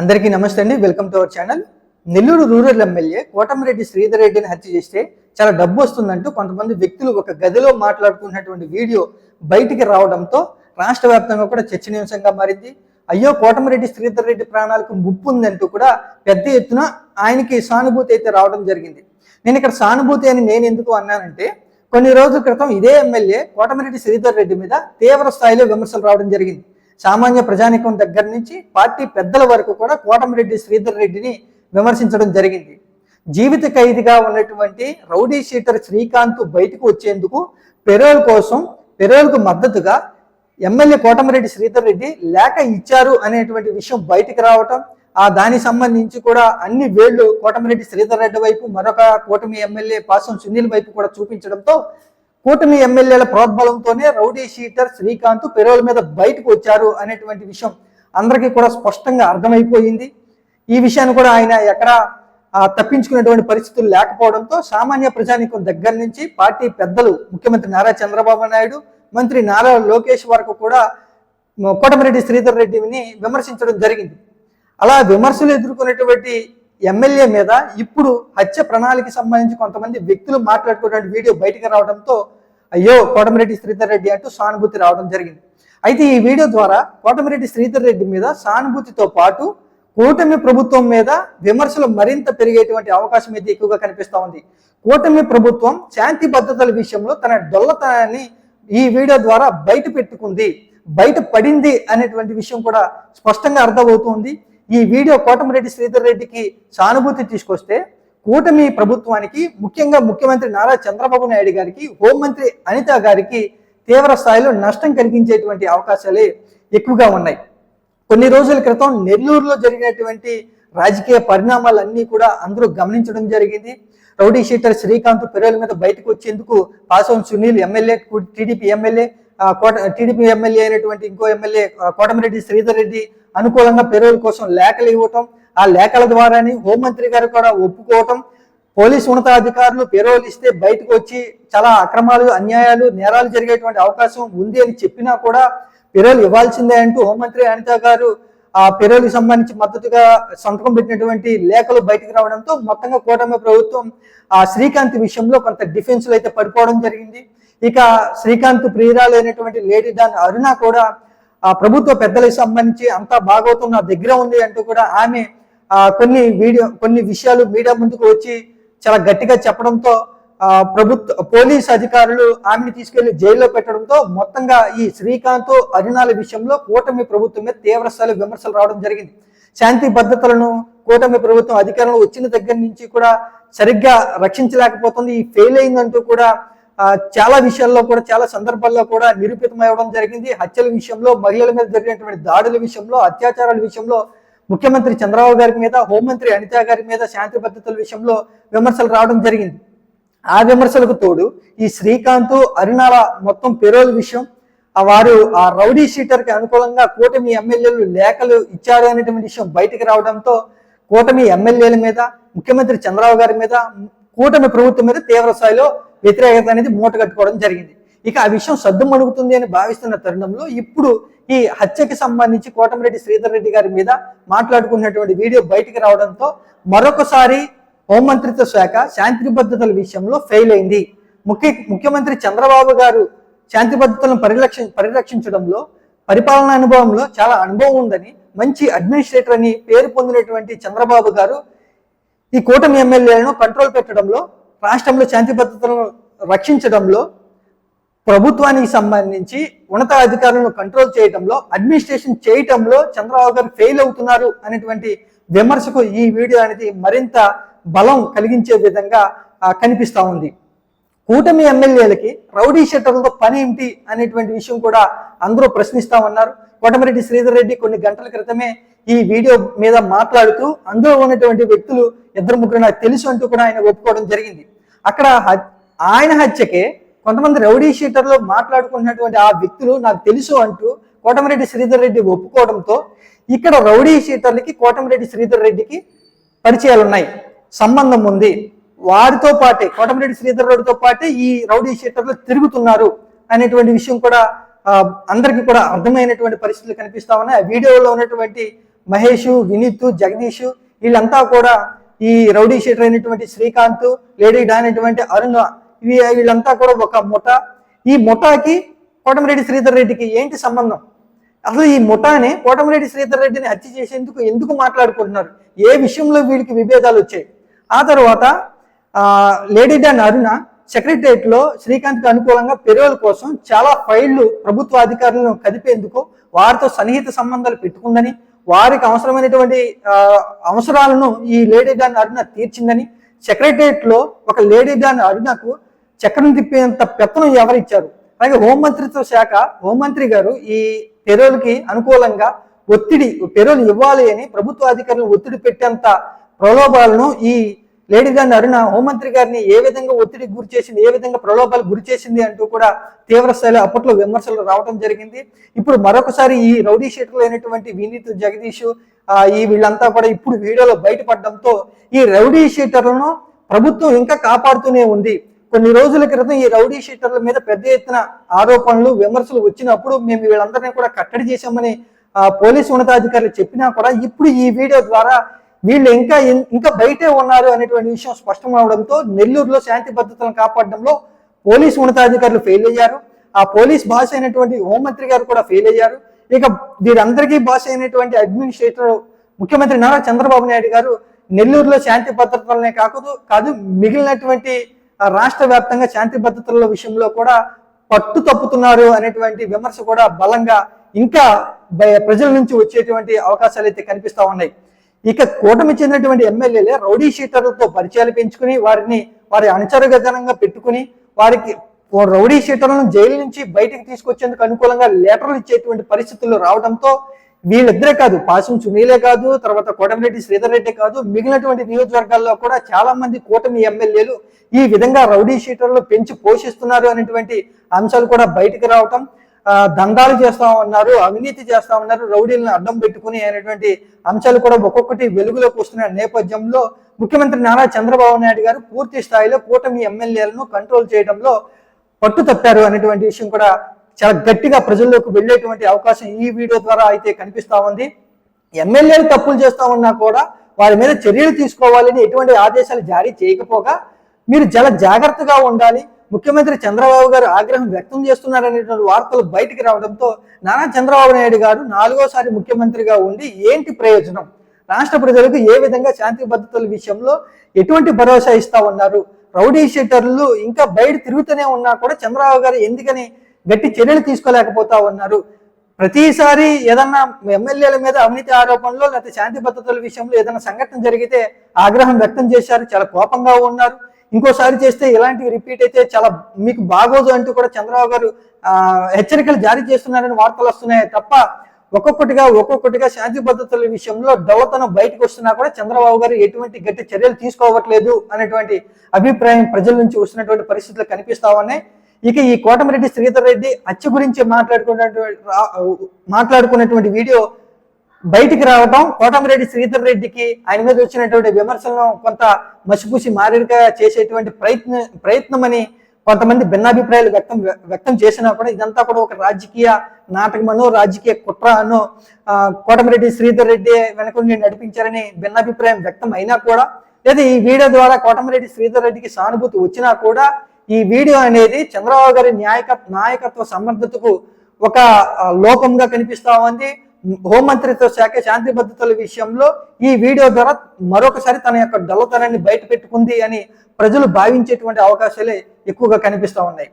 అందరికీ నమస్తే అండి. Welcome to our channel Nellore rural MLA Kotamreddy Sridhar రెడ్డిని హత్య చేస్తే చాలా డబ్బు వస్తుందంటూ కొంతమంది వ్యక్తులు ఒక గదిలో మాట్లాడుకున్నటువంటి వీడియో బయటికి రావడంతో రాష్ట్ర వ్యాప్తంగా కూడా చర్చనీయాంశంగా మారింది. అయ్యో కోటమిరెడ్డి శ్రీధర్ రెడ్డి ప్రాణాలకు ముప్పు ఉందంటూ కూడా పెద్ద ఎత్తున ఆయనకి సానుభూతి అయితే రావడం జరిగింది. నేను ఇక్కడ సానుభూతి అని నేను ఎందుకు అన్నానంటే కొన్ని రోజుల క్రితం ఇదే ఎమ్మెల్యే కోటమిరెడ్డి శ్రీధర్ రెడ్డి మీద తీవ్ర స్థాయిలో విమర్శలు రావడం జరిగింది. సామాన్య ప్రజానికం దగ్గర నుంచి పార్టీ పెద్దల వరకు కూడా కోటమిరెడ్డి శ్రీధర్ రెడ్డిని విమర్శించడం జరిగింది. జీవిత ఖైదీగా ఉన్నటువంటి రౌడీ షీటర్ శ్రీకాంత్ బయటకు వచ్చేందుకు పెరోల్ కోసం పెరోల్కు మద్దతుగా ఎమ్మెల్యే కోటమిరెడ్డి శ్రీధర్ రెడ్డి లేఖ ఇచ్చారు అనేటువంటి విషయం బయటికి రావటం ఆ దానికి సంబంధించి కూడా అన్ని వేళ్ళు కోటమిరెడ్డి శ్రీధర్ రెడ్డి వైపు మరొక కూటమి ఎమ్మెల్యే పాసం సునీల్ వైపు కూడా చూపించడంతో కూటమి ఎమ్మెల్యేల ప్రోద్బలంతోనే రౌడీ షీటర్ శ్రీకాంత్ పెరోల్ మీద బయటకు వచ్చారు అనేటువంటి విషయం అందరికీ కూడా స్పష్టంగా అర్థమైపోయింది. ఈ విషయాన్ని కూడా ఆయన ఎక్కడ తప్పించుకునేటువంటి పరిస్థితులు లేకపోవడంతో సామాన్య ప్రజానికం దగ్గర నుంచి పార్టీ పెద్దలు ముఖ్యమంత్రి నారా చంద్రబాబు నాయుడు మంత్రి నారా లోకేష్ వరకు కూడా కోటమిరెడ్డి శ్రీధర్ రెడ్డిని విమర్శించడం జరిగింది. అలా విమర్శలు ఎదుర్కొనేటువంటి ఎమ్మెల్యే మీద ఇప్పుడు హత్య ప్రణాళిక సంబంధించి కొంతమంది వ్యక్తులు మాట్లాడుకున్నటువంటి వీడియో బయటకు రావడంతో అయ్యో కోటమిరెడ్డి శ్రీధర్ రెడ్డి అంటూ సానుభూతి రావడం జరిగింది. అయితే ఈ వీడియో ద్వారా కోటమిరెడ్డి శ్రీధర్ రెడ్డి మీద సానుభూతితో పాటు కూటమి ప్రభుత్వం మీద విమర్శలు మరింత పెరిగేటువంటి అవకాశం అయితే ఎక్కువగా కనిపిస్తూ ఉంది. కూటమి ప్రభుత్వం శాంతి భద్రతల విషయంలో తన డొల్లతనాన్ని ఈ వీడియో ద్వారా బయట పెట్టుకుంది బయట పడింది అనేటువంటి విషయం కూడా స్పష్టంగా అర్థమవుతుంది ఈ వీడియో కోటమిరెడ్డి శ్రీధర్ రెడ్డికి సానుభూతి తీసుకొస్తే కూటమి ప్రభుత్వానికి ముఖ్యంగా ముఖ్యమంత్రి నారా చంద్రబాబు నాయుడు గారికి హోంమంత్రి అనిత గారికి తీవ్ర స్థాయిలో నష్టం కలిగించేటువంటి అవకాశాలే ఎక్కువగా ఉన్నాయి. కొన్ని రోజుల క్రితం నెల్లూరులో జరిగినటువంటి రాజకీయ పరిణామాలన్నీ కూడా అందరూ గమనించడం జరిగింది. రౌడీ షీటర్ శ్రీకాంత్ పెరోల మీద బయటకు వచ్చేందుకు పాసవన్ Sunil MLA TDP MLA Kota TDP MLA అయినటువంటి ఇంకో ఎమ్మెల్యే కోటమిరెడ్డి శ్రీధర్ రెడ్డి అనుకూలంగా పేరోల్ కోసం లేఖలు ఇవ్వటం ఆ లేఖల ద్వారానే హోంమంత్రి గారు కూడా ఒప్పుకోవటం పోలీసు ఉన్నతాధికారులు పెరోల్ ఇస్తే బయటకు వచ్చి చాలా అక్రమాలు అన్యాయాలు నేరాలు జరిగేటువంటి అవకాశం ఉంది అని చెప్పినా కూడా పెరోల్ ఇవ్వాల్సిందే అంటూ హోంమంత్రి అనిత గారు ఆ పెరోల్కి సంబంధించి మద్దతుగా సంతకం పెట్టినటువంటి లేఖలు బయటకు రావడంతో మొత్తంగా కూటమి ప్రభుత్వం ఆ శ్రీకాంత్ విషయంలో కొంత డిఫెన్స్లు అయితే పడిపోవడం జరిగింది. ఇక శ్రీకాంత్ ప్రియురాలైనటువంటి లేడీ డాన్ అరుణ కూడా ఆ ప్రభుత్వ పెద్దలకు సంబంధించి అంతా బాగోతున్న దగ్గర ఉంది అంటూ కూడా ఆమె కొన్ని వీడియో కొన్ని విషయాలు మీడియా ముందుకు వచ్చి చాలా గట్టిగా చెప్పడంతో ఆ ప్రభుత్వ పోలీస్ అధికారులు ఆమెను తీసుకెళ్ళి జైల్లో పెట్టడంతో మొత్తంగా ఈ శ్రీకాంత్ అరుణాల విషయంలో కూటమి ప్రభుత్వం మీద తీవ్రస్థాయిలో విమర్శలు రావడం జరిగింది. శాంతి భద్రతలను కూటమి ప్రభుత్వం అధికారంలో వచ్చిన దగ్గర నుంచి కూడా సరిగ్గా రక్షించలేకపోతుంది ఈ ఫెయిల్ అయిందంటూ కూడా చాలా విషయాల్లో కూడా చాలా సందర్భాల్లో కూడా నిరూపితమవడం జరిగింది. హత్యల విషయంలో మహిళల మీద జరిగినటువంటి దాడుల విషయంలో అత్యాచారాల విషయంలో ముఖ్యమంత్రి చంద్రబాబు గారి మీద హోంమంత్రి అనిత గారి మీద శాంతి భద్రతల విషయంలో విమర్శలు రావడం జరిగింది. ఆ విమర్శలకు తోడు ఈ శ్రీకాంత్ అరుణాల మొత్తం పెరోల్ విషయం వారు ఆ రౌడీ షీటర్కి అనుకూలంగా కూటమి ఎమ్మెల్యేలు లేఖలు ఇచ్చారు అనేటువంటి విషయం బయటకు రావడంతో కూటమి ఎమ్మెల్యేల మీద ముఖ్యమంత్రి చంద్రబాబు గారి మీద కూటమి ప్రభుత్వం మీద తీవ్ర స్థాయిలో వ్యతిరేకత అనేది మూట కట్టుకోవడం జరిగింది. ఇక ఆ విషయం సద్దు మణుగుతుంది అని భావిస్తున్న తరుణంలో ఇప్పుడు ఈ హత్యకి సంబంధించి కోటమిరెడ్డి శ్రీధర్ రెడ్డి గారి మీద మాట్లాడుకున్నటువంటి వీడియో బయటికి రావడంతో మరొకసారి హోంమంత్రిత్వ శాఖ శాంతి భద్రతల విషయంలో ఫెయిల్ అయింది. ముఖ్య ముఖ్యమంత్రి చంద్రబాబు గారు శాంతి భద్రతలను పరిరక్ష పరిరక్షించడంలో పరిపాలనా అనుభవంలో చాలా అనుభవం ఉందని మంచి అడ్మినిస్ట్రేటర్ అని పేరు పొందినటువంటి చంద్రబాబు గారు ఈ కూటమి ఎమ్మెల్యేలను కంట్రోల్ పెట్టడంలో రాష్ట్రంలో శాంతి భద్రతలను రక్షించడంలో ప్రభుత్వానికి సంబంధించి ఉన్నత అధికారులను కంట్రోల్ చేయడంలో అడ్మినిస్ట్రేషన్ చేయటంలో చంద్రబాబు గారు ఫెయిల్ అవుతున్నారు అనేటువంటి విమర్శకు ఈ వీడియో అనేది మరింత బలం కలిగించే విధంగా కనిపిస్తూ ఉంది. కూటమి ఎమ్మెల్యేలకి రౌడీ షెట్టర్లతో పని ఏమిటి అనేటువంటి విషయం కూడా అందరూ ప్రశ్నిస్తా ఉన్నారు. కోటమిరెడ్డి శ్రీధర్ రెడ్డి కొన్ని గంటల క్రితమే ఈ వీడియో మీద మాట్లాడుతూ అందులో ఉన్నటువంటి వ్యక్తులు ఇద్దరు ముగ్గురు నాకు తెలుసు అంటూ కూడా ఆయన ఒప్పుకోవడం జరిగింది. అక్కడ ఆయన హత్యకే కొంతమంది రౌడీ షీటర్లో మాట్లాడుకున్నటువంటి ఆ వ్యక్తులు నాకు తెలుసు అంటూ కోటమిరెడ్డి శ్రీధర్ రెడ్డి ఒప్పుకోవడంతో ఇక్కడ రౌడీ షీటర్లకి కోటమిరెడ్డి శ్రీధర్ రెడ్డికి పరిచయాలు ఉన్నాయి సంబంధం ఉంది. వారితో పాటే కోటమిరెడ్డి శ్రీధర్ రెడ్డితో పాటే ఈ రౌడీ షీటర్లు తిరుగుతున్నారు అనేటువంటి విషయం కూడా అందరికీ కూడా అర్థమైనటువంటి పరిస్థితులు కనిపిస్తా ఉన్నాయి. ఆ వీడియోలో ఉన్నటువంటి మహేష్ వినీత్ జగదీష్ వీళ్ళంతా కూడా ఈ రౌడీ షీటర్ అయినటువంటి శ్రీకాంత్ లేడీ డా అయినటువంటి అరుణ వీళ్ళంతా కూడా ఒక ముఠ. ఈ ముఠాకి కోటమిరెడ్డి శ్రీధర్ రెడ్డికి ఏంటి సంబంధం? అసలు ఈ ముఠాని కోటమిరెడ్డి శ్రీధర్ రెడ్డిని హత్య చేసేందుకు ఎందుకు మాట్లాడుకుంటున్నారు? ఏ విషయంలో వీళ్ళకి విభేదాలు వచ్చాయి? ఆ తర్వాత లేడీ డాన్ అరుణ సెక్రటరియట్లో శ్రీకాంత్కి అనుకూలంగా పెరోల్ కోసం చాలా ఫైళ్ళు ప్రభుత్వ అధికారులను కదిపేందుకు వారితో సన్నిహిత సంబంధాలు పెట్టుకుందని వారికి అవసరమైనటువంటి అవసరాలను ఈ లేడీ డాన్ అరుణ తీర్చిందని సెక్రటరియట్లో ఒక లేడీ డాన్ అరుణకు చక్రం తిప్పేంత పెత్తనం ఎవరిచ్చారు? అలాగే హోంమంత్రిత్వ శాఖ హోంమంత్రి గారు ఈ పెరోల్కి అనుకూలంగా ఒత్తిడి పెరోల్ ఇవ్వాలి అని ప్రభుత్వ అధికారులు ఒత్తిడి పెట్టేంత ప్రలోభాలను ఈ లేడీ గారిని అరుణ హోంమంత్రి గారిని ఏ విధంగా ఒత్తిడికి గురి చేసింది ఏ విధంగా ప్రలోభాలు గురి చేసింది అంటూ కూడా తీవ్ర స్థాయిలో అప్పట్లో విమర్శలు రావడం జరిగింది. ఇప్పుడు మరొకసారి ఈ రౌడీ షీటర్లు అయినటువంటి వినీత్ జగదీష్ ఈ వీళ్ళంతా కూడా ఇప్పుడు వీడియోలో బయటపడడంతో ఈ రౌడీ షీటర్లను ప్రభుత్వం ఇంకా కాపాడుతూనే ఉంది. కొన్ని రోజుల క్రితం ఈ రౌడీ షీటర్ల మీద పెద్ద ఎత్తున ఆరోపణలు విమర్శలు వచ్చినప్పుడు మేము వీళ్ళందరినీ కూడా కట్టడి చేశామని పోలీసు ఉన్నతాధికారులు చెప్పినా కూడా ఇప్పుడు ఈ వీడియో ద్వారా వీళ్ళు ఇంకా ఇంకా బయటే ఉన్నారు అనేటువంటి విషయం స్పష్టం అవడంతో నెల్లూరులో శాంతి భద్రతలను కాపాడడంలో పోలీసు ఉన్నతాధికారులు ఫెయిల్ అయ్యారు. ఆ పోలీస్ భాష అయినటువంటి హోంమంత్రి గారు కూడా ఫెయిల్ అయ్యారు. ఇక వీరందరికీ భాష అయినటువంటి అడ్మినిస్ట్రేటర్ ముఖ్యమంత్రి నారా చంద్రబాబు నాయుడు గారు నెల్లూరులో శాంతి భద్రతలనే కాకదు కాదు మిగిలినటువంటి రాష్ట్ర వ్యాప్తంగా శాంతి భద్రతల విషయంలో కూడా పట్టు తప్పుతున్నారు అనేటువంటి విమర్శ కూడా బలంగా ఇంకా ప్రజల నుంచి వచ్చేటువంటి అవకాశాలు అయితే కనిపిస్తా ఉన్నాయి. ఇక కూటమి చెందినటువంటి ఎమ్మెల్యేలే రౌడీ షీటర్లతో పరిచయాలు పెంచుకుని వారిని వారి అనుచరుగతనంగా పెట్టుకుని వారికి రౌడీ షీటర్లను జైలు నుంచి బయటికి తీసుకొచ్చేందుకు అనుకూలంగా లెటర్లు ఇచ్చేటువంటి పరిస్థితులు రావడంతో వీళ్ళిద్దరే కాదు పాసం సునీలే కాదు తర్వాత కోటమిరెడ్డి శ్రీధర్ రెడ్డి కాదు మిగిలినటువంటి నియోజకవర్గాల్లో కూడా చాలా మంది కూటమి ఎమ్మెల్యేలు ఈ విధంగా రౌడీ షీటర్లు పెంచి పోషిస్తున్నారు అనేటువంటి అంశాలు కూడా బయటికి రావటం. దందాలు చేస్తా ఉన్నారు అవినీతి చేస్తా ఉన్నారు రౌడీలను అడ్డం పెట్టుకుని అనేటువంటి అంశాలు కూడా ఒక్కొక్కటి వెలుగులోకి వస్తున్న నేపథ్యంలో ముఖ్యమంత్రి నారా చంద్రబాబు నాయుడు గారు పూర్తి స్థాయిలో కూటమి ఎమ్మెల్యేలను కంట్రోల్ చేయడంలో పట్టు తప్పారు అనేటువంటి విషయం కూడా చాలా గట్టిగా ప్రజల్లోకి వెళ్ళేటువంటి అవకాశం ఈ వీడియో ద్వారా అయితే కనిపిస్తా ఉంది. ఎమ్మెల్యేలు తప్పులు చేస్తా ఉన్నా కూడా వారి మీద చర్యలు తీసుకోవాలని ఎటువంటి ఆదేశాలు జారీ చేయకపోగా మీరు చాలా జాగ్రత్తగా ఉండాలి. ముఖ్యమంత్రి చంద్రబాబు గారు ఆగ్రహం వ్యక్తం చేస్తున్నారనేటువంటి వార్తలు బయటికి రావడంతో నానా చంద్రబాబు నాయుడు గారు నాలుగోసారి ముఖ్యమంత్రిగా ఉండి ఏంటి ప్రయోజనం? రాష్ట్ర ప్రజలకు ఏ విధంగా శాంతి భద్రతల విషయంలో ఎటువంటి భరోసా ఇస్తా ఉన్నారు? రౌడీ షీటర్లు ఇంకా బయట తిరుగుతూనే ఉన్నా కూడా చంద్రబాబు గారు ఎందుకని గట్టి చర్యలు తీసుకోలేకపోతా ఉన్నారు? ప్రతిసారి ఏదన్నా ఎమ్మెల్యేల మీద అవినీతి ఆరోపణలు లేకపోతే శాంతి భద్రతల విషయంలో ఏదైనా సంఘటన జరిగితే ఆగ్రహం వ్యక్తం చేశారు చాలా కోపంగా ఉన్నారు. ఇంకోసారి చేస్తే ఇలాంటివి రిపీట్ అయితే చాలా మీకు బాగోదు అంటూ కూడా చంద్రబాబు గారు హెచ్చరికలు జారీ చేస్తున్నారని వార్తలు వస్తున్నాయి. తప్ప ఒక్కొక్కటిగా ఒక్కొక్కటిగా శాంతి భద్రతల విషయంలో డొల్లతనం బయటకు వస్తున్నా కూడా చంద్రబాబు గారు ఎటువంటి గట్టి చర్యలు తీసుకోవట్లేదు అనేటువంటి అభిప్రాయం ప్రజల నుంచి వస్తున్నటువంటి పరిస్థితులు కనిపిస్తా ఉన్నాయి. ఇక ఈ కోటమిరెడ్డి శ్రీధర్ రెడ్డి హత్య గురించి మాట్లాడుకున్నటువంటి మాట్లాడుకున్నటువంటి వీడియో బయటికి రావడం కోటమిరెడ్డి శ్రీధర్ రెడ్డికి ఆయన మీద వచ్చినటువంటి విమర్శలను కొంత మసిపూసి మారిగా చేసేటువంటి ప్రయత్న ప్రయత్నం అని కొంతమంది భిన్నాభిప్రాయాలు వ్యక్తం వ్యక్తం చేసినా కూడా ఇదంతా కూడా ఒక రాజకీయ నాటకమనో రాజకీయ కుట్ర అనో కోటమిరెడ్డి శ్రీధర్ రెడ్డి వెనకుండి నడిపించారని భిన్నాభిప్రాయం వ్యక్తం అయినా కూడా లేదా ఈ వీడియో ద్వారా కోటమిరెడ్డి శ్రీధర్ రెడ్డికి సానుభూతి వచ్చినా కూడా ఈ వీడియో అనేది చంద్రబాబు గారి న్యాయక నాయకత్వ సమర్థతకు ఒక లోపంగా కనిపిస్తా ఉంది. హోంమంత్రిత్వ శాఖ శాంతి భద్రతల విషయంలో ఈ వీడియో ద్వారా మరొకసారి తన యొక్క డొల్లతనాన్ని బయట పెట్టుకుంది అని ప్రజలు భావించేటువంటి అవకాశాలే ఎక్కువగా కనిపిస్తా ఉన్నాయి.